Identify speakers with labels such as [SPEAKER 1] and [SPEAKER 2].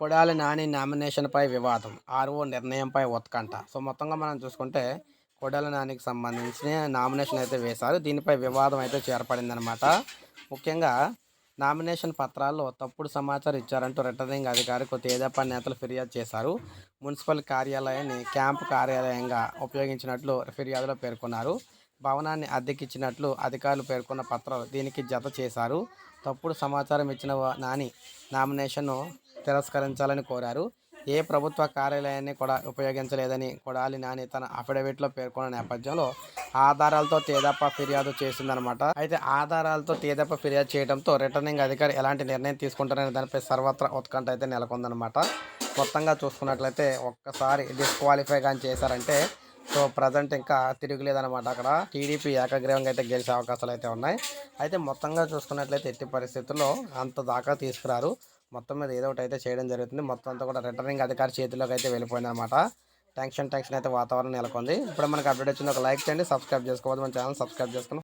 [SPEAKER 1] కొడాలి నాని నామినేషన్పై వివాదం ఆర్ఓ నిర్ణయంపై ఉత్కంఠ. సో మొత్తంగా మనం చూసుకుంటే కొడాలి నానికి సంబంధించిన నామినేషన్ అయితే వేశారు. దీనిపై వివాదం అయితే చేరపడిందనమాట ముఖ్యంగా నామినేషన్ పత్రాల్లో తప్పుడు సమాచారం ఇచ్చారంటూ రిటర్నింగ్ అధికారికి తేజపా నేతలు ఫిర్యాదు చేశారు. మున్సిపల్ కార్యాలయాన్ని క్యాంపు కార్యాలయంగా ఉపయోగించినట్లు ఫిర్యాదులో పేర్కొన్నారు. భవనాన్ని అద్దెకిచ్చినట్లు అధికారులు పేర్కొన్న పత్రాలు దీనికి జత చేశారు. తప్పుడు సమాచారం ఇచ్చిన వా- నాని నామినేషన్ను తిరస్కరించాలని కోరారు. ఏ ప్రభుత్వ కార్యాలయాన్ని కూడా ఉపయోగించలేదని కొడాలి నాని తన అఫిడవిట్లో పేర్కొన్న నేపథ్యంలో ఆధారాలతో తేదప్ప ఫిర్యాదు చేసిందనమాట అయితే ఆధారాలతో తేదప్ప ఫిర్యాదు చేయడంతో రిటర్నింగ్ అధికారి ఎలాంటి నిర్ణయం తీసుకుంటారనే దానిపై సర్వత్రా ఉత్కంఠ అయితే నెలకొందనమాట మొత్తంగా చూసుకున్నట్లయితే ఒక్కసారి డిస్క్వాలిఫై కానీ చేశారంటే సో ప్రజెంట్ ఇంకా తిరుగులేదనమాట అక్కడ. టీడీపీ ఏకగ్రీవంగా అయితే గెలిచే అవకాశాలు అయితే ఉన్నాయి. అయితే మొత్తంగా చూసుకున్నట్లయితే ఎట్టి పరిస్థితుల్లో అంత దాకా తీసుకురారు. మొత్తం మీద ఏదో ఒకటి అయితే చేయడం జరుగుతుంది. మొత్తం అంతా కూడా రిటర్నింగ్ అధికారి చేతిలోకి అయితే వెళ్ళిపోయింది అనమాట ట్యాంక్షన్ ట్యాంక్షన్ అయితే వాతావరణం నెలకొంది. ఇప్పుడు మనకి అప్డేట్ వచ్చింది. ఒక లైక్ చేయండి సబ్స్క్రైబ్ చేసుకోవద్దు. మన ఛానల్ సబ్స్క్రైబ్ చేసుకుని